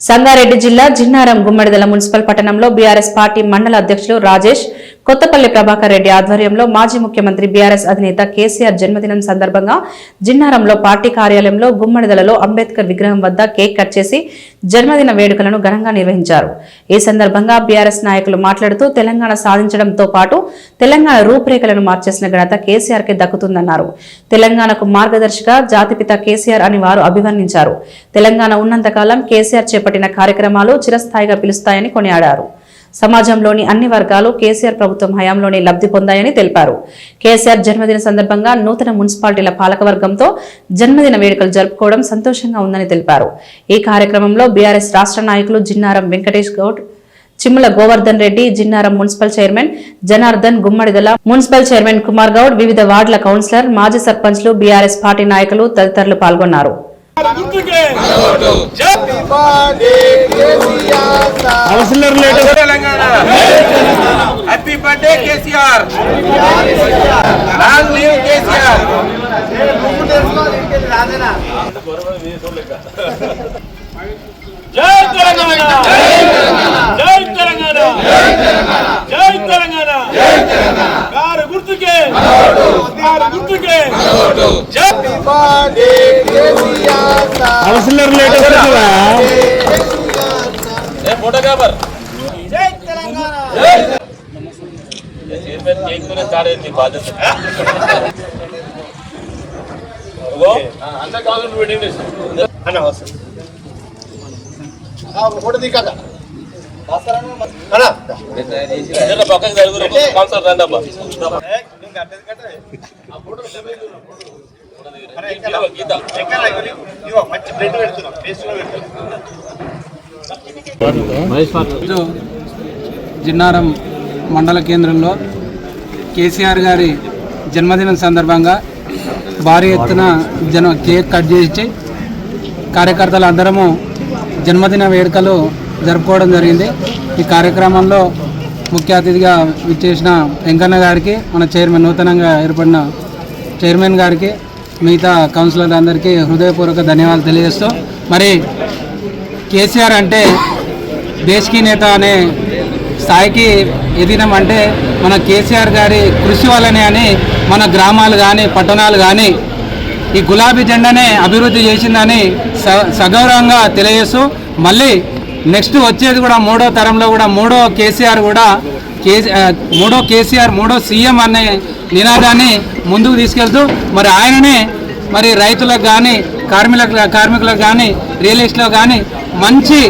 సంగారెడ్డి జిల్లా జిన్నారం గుమ్మడిదల మున్సిపల్ పట్టణంలో BRS party మండల అధ్యక్షులు రాజేష్ కొత్తపల్లి ప్రభాకర్ రెడ్డి ఆధ్వర్యంలో మాజీ ముఖ్యమంత్రి బీఆర్ఎస్ అధినేత కేసీఆర్ జన్మదినం సందర్భంగా జిన్నారంలో పార్టీ కార్యాలయంలో గుమ్మడిదలలో అంబేద్కర్ విగ్రహం వద్ద కేక్ కట్ చేసి జన్మదిన వేడుకలను ఘనంగా నిర్వహించారు. ఈ సందర్భంగా బీఆర్ఎస్ నాయకులు మాట్లాడుతూ తెలంగాణ సాధించడంతో పాటు తెలంగాణ రూపురేఖలను మార్చేసిన ఘనత కేసీఆర్కి దక్కుతుందన్నారు. తెలంగాణకు మార్గదర్శిగా జాతిపిత కేసీఆర్ అని వారు అభివర్ణించారు. తెలంగాణ ఉన్నంతకాలం కేసీఆర్ చేపట్టిన కార్యక్రమాలు చిరస్థాయిగా పిలుస్తాయని కొనియాడారు. సమాజంలోని అన్ని వర్గాలు కేసీఆర్ ప్రభుత్వం హయాంలోనే లబ్ధి పొందాయని తెలిపారు. కేసీఆర్ జన్మదిన సందర్భంగా నూతన మున్సిపాలిటీల పాలకవర్గంతో జన్మదిన వేడుకలు జరుపుకోవడం సంతోషంగా ఉందని తెలిపారు. ఈ కార్యక్రమంలో బీఆర్ఎస్ రాష్ట్ర నాయకులు Jinnaram Venkatesh Goud Chimmula Govardhan Reddy Jinnaram municipal chairman Janardhan Gummadidala municipal chairman Kumar Goud వివిధ వార్డుల కౌన్సిలర్ మాజీ సర్పంచ్లు బీఆర్ఎస్ పార్టీ నాయకులు తదితరులు పాల్గొన్నారు councillor late Telangana happy birthday KCR. Long live KCR. జై తెలంగాణ. జై తెలంగాణ. జై తెలంగాణ. కారు గుర్తుకే. కారు గుర్తుకే. జై కౌన్సిలర్ లేట్ వస్తుందా ఫోటోగ్రాఫర్? చైర్మన్ కేక్ స్టార్ట్ అయింది బాధ్యత అదిగో, పక్కకి నలుగురు స్పాన్సర్ రండి అబ్బా జిన్నారం మండల కేంద్రంలో కేసీఆర్ గారి జన్మదినం సందర్భంగా భారీ ఎత్తున జన కేక్ కట్ చేసి కార్యకర్తలు అందరము జన్మదిన వేడుకలు జరుపుకోవడం జరిగింది. ఈ కార్యక్రమంలో ముఖ్య అతిథిగా విచ్చేసిన వెంకన్న గారికి మన చైర్మన్ నూతనంగా ఏర్పడిన చైర్మన్ గారికి మిగతా కౌన్సిలర్ అందరికీ హృదయపూర్వక ధన్యవాదాలు తెలియజేస్తూ మరి కేసీఆర్ అంటే దేశకీ నేత అనే స్థాయికి ఎదిగినామంటే మన కేసీఆర్ గారి కృషి వల్లనే అని మన గ్రామాలు కానీ పట్టణాలు కానీ ఈ గులాబీ జెండానే అభివృద్ధి చేసిందని స సగౌరవంగా తెలియజేస్తూ మళ్ళీ నెక్స్ట్ వచ్చేది కూడా మూడో తరంలో కూడా మూడో కేసీఆర్ కూడా కేసీ మూడో కేసీఆర్ మూడో సీఎం అనే నినాదాన్ని ముందుకు తీసుకెళ్తూ మరి ఆయననే మరి రైతులకు కానీ కార్మికులకు కార్మికులకు కానీ రియల్ ఎస్టేట్లో కానీ మంచి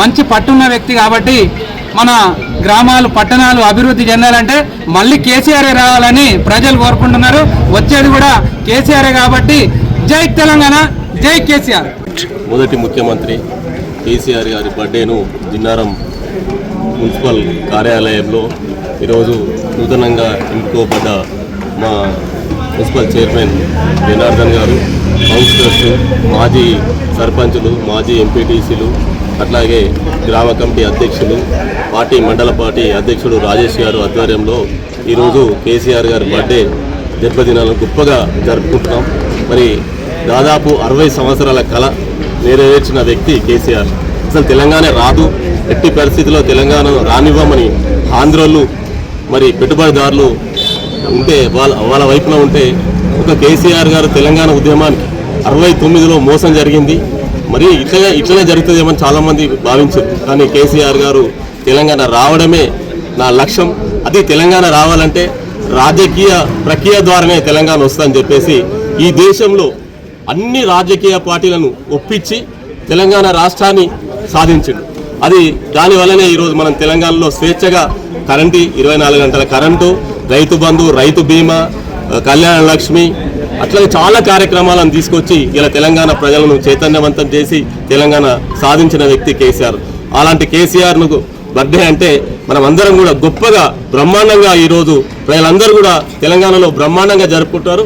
మంచి పట్టున్న వ్యక్తి కాబట్టి మన గ్రామాలు పట్టణాలు అభివృద్ధి చెందాలంటే మళ్ళీ కేసీఆర్ రావాలని ప్రజలు కోరుకుంటున్నారు. వచ్చేది కూడా కేసీఆర్ కాబట్టి జై తెలంగాణ జై కేసీఆర్. మొదటి ముఖ్యమంత్రి కేసీఆర్ గారి బర్త్డేను జిన్నారం మున్సిపల్ కార్యాలయంలో ఈరోజు నూతనంగా ఎన్నుకోబడ్డ మా మున్సిపల్ చైర్మన్ జనార్దన్ గారు కౌన్సిలర్స్ మాజీ సర్పంచులు మాజీ ఎంపీటీసీలు అట్లాగే గ్రామ కమిటీ అధ్యక్షులు పార్టీ మండల పార్టీ అధ్యక్షుడు రాజేష్ గారు ఆధ్వర్యంలో ఈరోజు కేసీఆర్ గారి బర్త్డే జన్మదినాలను గొప్పగా జరుపుకుంటున్నాం. మరి దాదాపు అరవై సంవత్సరాల కళ నెరవేర్చిన వ్యక్తి కేసీఆర్. అసలు తెలంగాణ రాదు ఎట్టి పరిస్థితిలో తెలంగాణ రానివ్వమని ఆంధ్రోళ్ళు మరి పెట్టుబడిదారులు ఉంటే వాళ్ళ వాళ్ళ వైపున ఉంటే ఒక కేసీఆర్ గారు తెలంగాణ ఉద్యమానికి అరవై తొమ్మిదిలో మోసం జరిగింది. మరి ఇట్లనే ఇట్లనే జరుగుతుందేమని చాలామంది భావించారు. కానీ కేసీఆర్ గారు తెలంగాణ రావడమే నా లక్ష్యం. అది తెలంగాణ రావాలంటే రాజకీయ ప్రక్రియ ద్వారానే తెలంగాణ వస్తుందని చెప్పేసి ఈ దేశంలో అన్ని రాజకీయ పార్టీలను ఒప్పించి తెలంగాణ రాష్ట్రాన్ని సాధించిండు. అది దానివల్లనే ఈరోజు మనం తెలంగాణలో స్వేచ్ఛగా కరెంటు ఇరవై నాలుగు గంటల కరెంటు రైతు బంధు రైతు బీమా కళ్యాణ లక్ష్మి అట్లాగే చాలా కార్యక్రమాలను తీసుకొచ్చి ఇలా తెలంగాణ ప్రజలను చైతన్యవంతం చేసి తెలంగాణ సాధించిన వ్యక్తి కేసీఆర్. అలాంటి కేసీఆర్ను బర్త్డే అంటే మనం అందరం కూడా గొప్పగా బ్రహ్మాండంగా ఈరోజు ప్రజలందరూ కూడా తెలంగాణలో బ్రహ్మాండంగా జరుపుకుంటారు.